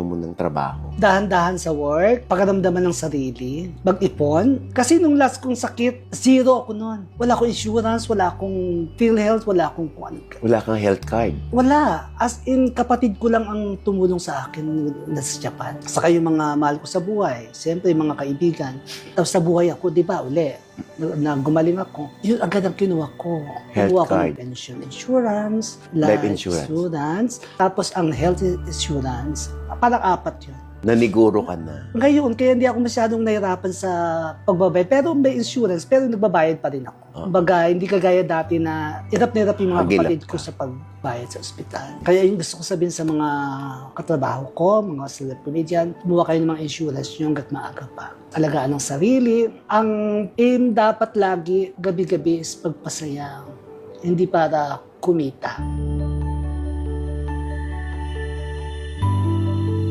mo ng trabaho? Dahan-dahan sa work, pakaramdaman ng sarili, mag-ipon. Kasi nung last kong sakit, zero ako noon. Wala akong insurance, wala akong PhilHealth, wala akong kung ano. Wala kang health card. Wala. As in, kapatid ko lang ang tumulong sa akin na sa Japan. Saka yung mga mahal ko sa buhay. Siyempre, yung mga kaibigan. Tapos sa buhay ako, di ba, uli, na, gumaling ako. Yun agad ang kinuha ko. Health Kinuha ko ng pension insurance, Life life, insurance. insurance. Tapos ang health insurance, parang apat yun. Naniguro ka na. Ngayon, kaya hindi ako masyadong nahirapan sa pagbabayad. Pero may insurance, pero nagbabayad pa rin ako. Ah. Kumbaga, hindi kagaya dati na hirap na hirap yung mga Magilap kapatid ko sa pagbayad sa ospital. Kaya yung gusto ko sabihin sa mga katrabaho ko, mga select comedian, buwa kayo ng mga insurance nyo hanggat maaga pa. Alagaan ng sarili. Ang aim dapat lagi, gabi-gabi is pagpasaya. Hindi para kumita.